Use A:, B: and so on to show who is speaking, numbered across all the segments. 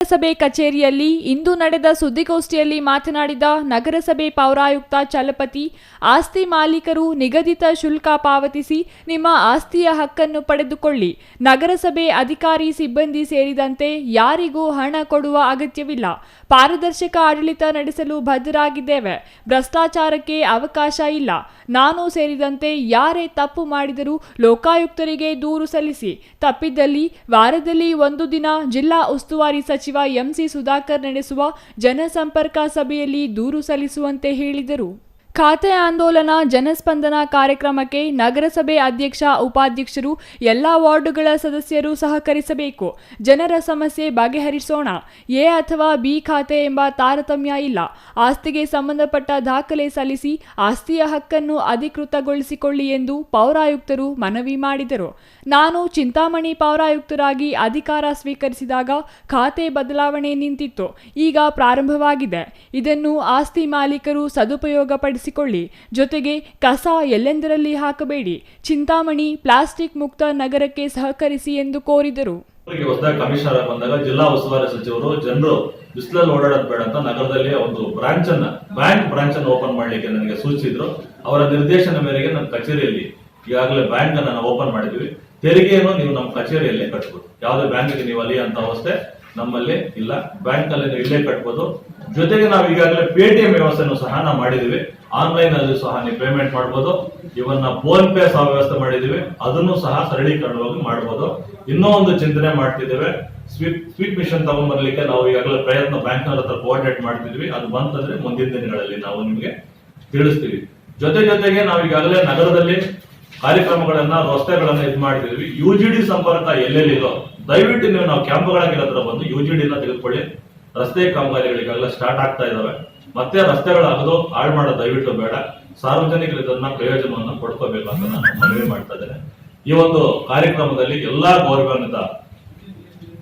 A: ನಗರಸಭೆ ಕಚೇರಿಯಲ್ಲಿ ಇಂದು ನಡೆದ ಸುದ್ದಿಗೋಷ್ಠಿಯಲ್ಲಿ ಮಾತನಾಡಿದ ನಗರಸಭೆ ಪೌರಾಯುಕ್ತ ಚಲಪತಿ, ಆಸ್ತಿ ಮಾಲೀಕರು ನಿಗದಿತ ಶುಲ್ಕ ಪಾವತಿಸಿ ನಿಮ್ಮ ಆಸ್ತಿಯ ಹಕ್ಕನ್ನು ಪಡೆದುಕೊಳ್ಳಿ. ನಗರಸಭೆ ಅಧಿಕಾರಿ ಸಿಬ್ಬಂದಿ ಸೇರಿದಂತೆ ಯಾರಿಗೂ ಹಣ ಕೊಡುವ ಅಗತ್ಯವಿಲ್ಲ. ಪಾರದರ್ಶಕ ಆಡಳಿತ ನಡೆಸಲು ಬದ್ಧರಾಗಿದ್ದೇವೆ. ಭ್ರಷ್ಟಾಚಾರಕ್ಕೆ ಅವಕಾಶ ಇಲ್ಲ. ನಾನು ಸೇರಿದಂತೆ ಯಾರೇ ತಪ್ಪು ಮಾಡಿದರೂ ಲೋಕಾಯುಕ್ತರಿಗೆ ದೂರು ಸಲ್ಲಿಸಿ. ತಪ್ಪಿದ್ದಲ್ಲಿ ವಾರದಲ್ಲಿ ಒಂದು ದಿನ ಜಿಲ್ಲಾ ಉಸ್ತುವಾರಿ ಸಚಿವ ಎಂಸಿ ಸುಧಾಕರ್ ನಡೆಸುವ ಜನಸಂಪರ್ಕ ಸಭೆಯಲ್ಲಿ ದೂರು ಸಲ್ಲಿಸುವಂತೆ ಹೇಳಿದರು. ಖಾತೆ ಆಂದೋಲನ, ಜನಸ್ಪಂದನ ಕಾರ್ಯಕ್ರಮಕ್ಕೆ ನಗರಸಭೆ ಅಧ್ಯಕ್ಷ, ಉಪಾಧ್ಯಕ್ಷರು, ಎಲ್ಲ ವಾರ್ಡುಗಳ ಸದಸ್ಯರು ಸಹಕರಿಸಬೇಕು. ಜನರ ಸಮಸ್ಯೆ ಬಗೆಹರಿಸೋಣ. ಎ ಅಥವಾ ಬಿ ಖಾತೆ ಎಂಬ ತಾರತಮ್ಯ ಇಲ್ಲ. ಆಸ್ತಿಗೆ ಸಂಬಂಧಪಟ್ಟ ದಾಖಲೆ ಸಲ್ಲಿಸಿ ಆಸ್ತಿಯ ಹಕ್ಕನ್ನು ಅಧಿಕೃತಗೊಳಿಸಿಕೊಳ್ಳಿ ಎಂದು ಪೌರಾಯುಕ್ತರು ಮನವಿ ಮಾಡಿದರು. ನಾನು ಚಿಂತಾಮಣಿ ಪೌರಾಯುಕ್ತರಾಗಿ ಅಧಿಕಾರ ಸ್ವೀಕರಿಸಿದಾಗ ಖಾತೆ ಬದಲಾವಣೆ ನಿಂತಿತ್ತು. ಈಗ ಪ್ರಾರಂಭವಾಗಿದೆ. ಇದನ್ನು ಆಸ್ತಿ ಮಾಲೀಕರು ಸದುಪಯೋಗಪಡಿಸಿಕೊಳ್ಳಿ ಜೊತೆಗೆ ಕಸ ಎಲ್ಲೆಂದರಲ್ಲಿ ಹಾಕಬೇಡಿ. ಚಿಂತಾಮಣಿ ಪ್ಲಾಸ್ಟಿಕ್ ಮುಕ್ತ ನಗರಕ್ಕೆ ಸಹಕರಿಸಿ ಎಂದು ಕೋರಿದರು.
B: ಕಮಿಷನರ್ ಬಂದಾಗ ಜಿಲ್ಲಾ ಉಸ್ತುವಾರಿ ಸಚಿವರು ಜನರು ಬಿಸಿಲಲ್ಲಿ ಓಡಾಡೋದು ಬೇಡ ಅಂತ ನಗರದಲ್ಲಿ ಒಂದು ಬ್ರಾಂಚ್ ಅನ್ನ ಬ್ಯಾಂಕ್ ಬ್ರಾಂಚ್ ಅನ್ನು ಓಪನ್ ಮಾಡ್ಲಿಕ್ಕೆ ನನಗೆ ಸೂಚಿಸಿದ್ರು ಅವರ ನಿರ್ದೇಶನ ಮೇರೆಗೆ ನನ್ನ ಕಚೇರಿಯಲ್ಲಿ ಈಗಾಗಲೇ ಬ್ಯಾಂಕ್ ಅನ್ನ ಓಪನ್ ಮಾಡಿದ್ವಿ. ತೆರಿಗೆಯನ್ನು ನೀವು ನಮ್ಮ ಕಚೇರಿಯಲ್ಲೇ ಕಟ್ಟಬಹುದು ಯಾವುದೇ ಬ್ಯಾಂಕ್ಗೆ ನೀವು ಅಂತ ಅವಸ್ಥೆ ನಮ್ಮಲ್ಲಿ ಇಲ್ಲ. ಬ್ಯಾಂಕ್ ಅಲ್ಲಿ ಇಲ್ಲೇ ಕಟ್ಬೋದು. ಜೊತೆಗೆ ನಾವು ಈಗಾಗಲೇ ಪೇಟಿಎಂ ವ್ಯವಸ್ಥೆನೂ ಸಹ ನಾವು ಮಾಡಿದೀವಿ ಆನ್ಲೈನ್ ಅಲ್ಲಿ ಸಹ ನೀವು ಪೇಮೆಂಟ್ ಮಾಡ್ಬೋದು. ಇವನ್ನ ಫೋನ್ ಪೇ ಸಹ ವ್ಯವಸ್ಥೆ ಮಾಡಿದೀವಿ ಅದನ್ನು ಸಹ ಸರಳೀಕರಣವಾಗಿ ಮಾಡ್ಬೋದು. ಇನ್ನೂ ಒಂದು ಚಿಂತನೆ ಮಾಡ್ತಿದ್ದೇವೆ. ಸ್ವೀಪ್ ಸ್ವೀಪ್ ಮಿಷನ್ ತಗೊಂಡ್ಬರ್ಲಿಕ್ಕೆ ನಾವು ಈಗಾಗಲೇ ಪ್ರಯತ್ನ ಬ್ಯಾಂಕ್ನವ್ರ ಹತ್ರ ಕೋಆರ್ಡಿನೇಟ್ ಮಾಡ್ತಿದ್ವಿ. ಅದು ಬಂತಂದ್ರೆ ಮುಂದಿನ ದಿನಗಳಲ್ಲಿ ನಾವು ನಿಮಗೆ ತಿಳಿಸ್ತೀವಿ. ಜೊತೆ ಜೊತೆಗೆ ನಾವು ಈಗಾಗಲೇ ನಗರದಲ್ಲಿ ಕಾರ್ಯಕ್ರಮಗಳನ್ನ, ರಸ್ತೆಗಳನ್ನ ಇದು ಮಾಡಿದ್ವಿ. ಯು ಜಿ ಡಿ ಸಂಪರ್ಕ ಎಲ್ಲೆಲ್ಲಿದೋ. ದಯವಿಟ್ಟು ನೀವು ನಾವು ಕ್ಯಾಂಪ್ಗಳಾಗಿರೋ ಹತ್ರ ಬಂದು ಯು ಜಿ ಡಿನ ತೆಗೆದುಕೊಳ್ಳಿ. ರಸ್ತೆ ಕಾಮಗಾರಿಗಳಿಗೆಲ್ಲ ಸ್ಟಾರ್ಟ್ ಆಗ್ತಾ ಇದಾವೆ. ಮತ್ತೆ ರಸ್ತೆಗಳಾಗದು ಹಾಳು ಮಾಡೋ ದಯವಿಟ್ಟು ಬೇಡ. ಸಾರ್ವಜನಿಕರು ಇದನ್ನ ಪ್ರಯೋಜನವನ್ನು ಪಡ್ಕೋಬೇಕು ಅಂತ ನಾನು ಮನವಿ ಮಾಡ್ತಾ ಇದ್ದೇನೆ. ಈ ಒಂದು ಕಾರ್ಯಕ್ರಮದಲ್ಲಿ ಎಲ್ಲಾ ಗೌರವಾನ್ವಿತ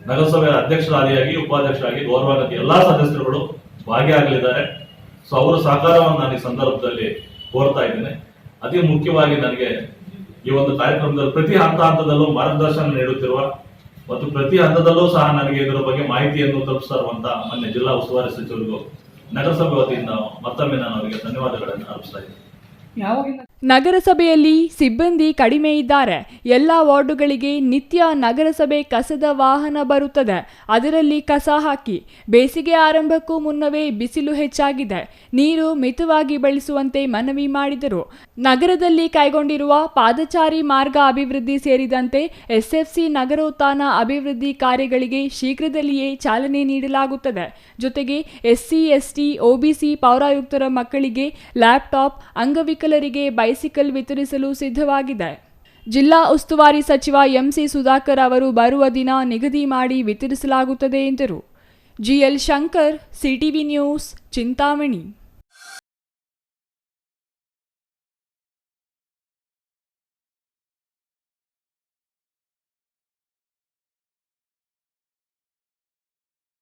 B: ನಗರಸಭೆಯ ಅಧ್ಯಕ್ಷರಾದಿಯಾಗಿ, ಉಪಾಧ್ಯಕ್ಷರಾಗಿ ಗೌರವಾನ್ವಿತ ಎಲ್ಲಾ ಸದಸ್ಯರುಗಳು ಭಾಗಿಯಾಗಲಿದ್ದಾರೆ. ಸೊ, ಅವರ ಸಹಕಾರವನ್ನು ನಾನು ಈ ಸಂದರ್ಭದಲ್ಲಿ ಕೋರ್ತಾ ಇದ್ದೇನೆ. ಅತಿ ಮುಖ್ಯವಾಗಿ ನನಗೆ ಈ ಒಂದು ಕಾರ್ಯಕ್ರಮದಲ್ಲಿ ಪ್ರತಿ ಹಂತ ಹಂತದಲ್ಲೂ ಮಾರ್ಗದರ್ಶನ ನೀಡುತ್ತಿರುವ ಮತ್ತು ಪ್ರತಿ ಹಂತದಲ್ಲೂ ಸಹ ನನಗೆ ಇದರ ಬಗ್ಗೆ ಮಾಹಿತಿಯನ್ನು ತಲುಪಿಸ್ತಾ ಇರುವಂತ ಮೊನ್ನೆ ಜಿಲ್ಲಾ ಉಸ್ತುವಾರಿ ಸಚಿವರಿಗೂ ನಗರಸಭೆ ವತಿಯಿಂದ ಮತ್ತೊಮ್ಮೆ ನಾನು ಅವರಿಗೆ ಧನ್ಯವಾದಗಳನ್ನು ಅರ್ಪಿಸ್ತಾ ಇದ್ದೇನೆ.
A: ನಗರಸಭೆಯಲ್ಲಿ ಸಿಬ್ಬಂದಿ ಕಡಿಮೆ ಇದ್ದಾರೆ. ಎಲ್ಲ ವಾರ್ಡುಗಳಿಗೆ ನಿತ್ಯ ನಗರಸಭೆ ಕಸದ ವಾಹನ ಬರುತ್ತದೆ. ಅದರಲ್ಲಿ ಕಸ ಹಾಕಿ. ಬೇಸಿಗೆ ಆರಂಭಕ್ಕೂ ಮುನ್ನವೇ ಬಿಸಿಲು ಹೆಚ್ಚಾಗಿದೆ. ನೀರು ಮಿತವಾಗಿ ಬಳಸುವಂತೆ ಮನವಿ ಮಾಡಿದರು. ನಗರದಲ್ಲಿ ಕೈಗೊಂಡಿರುವ ಪಾದಚಾರಿ ಮಾರ್ಗ ಅಭಿವೃದ್ಧಿ ಸೇರಿದಂತೆ ಎಸ್ಎಫ್ಸಿ ನಗರೋತ್ಥಾನ ಅಭಿವೃದ್ಧಿ ಕಾರ್ಯಗಳಿಗೆ ಶೀಘ್ರದಲ್ಲಿಯೇ ಚಾಲನೆ ನೀಡಲಾಗುತ್ತದೆ. ಜೊತೆಗೆ ಎಸ್ಸಿ, ಎಸ್ಟಿ ಒಬಿಸಿ ಪೌರಾಯುಕ್ತರ ಮಕ್ಕಳಿಗೆ ಲ್ಯಾಪ್ಟಾಪ್, ಅಂಗವಿಕಲರಿಗೆ ಬೈಸಿಕಲ್ ವಿತರಿಸಲು ಸಿದ್ಧವಾಗಿದೆ. ಜಿಲ್ಲಾ ಉಸ್ತುವಾರಿ ಸಚಿವ ಎಂಸಿ ಸುಧಾಕರ್ ಅವರು ಬರುವ ದಿನ ನಿಗದಿ ಮಾಡಿ ವಿತರಿಸಲಾಗುತ್ತದೆ ಎಂದರು. G L Shankar, CTV news, Chintamani.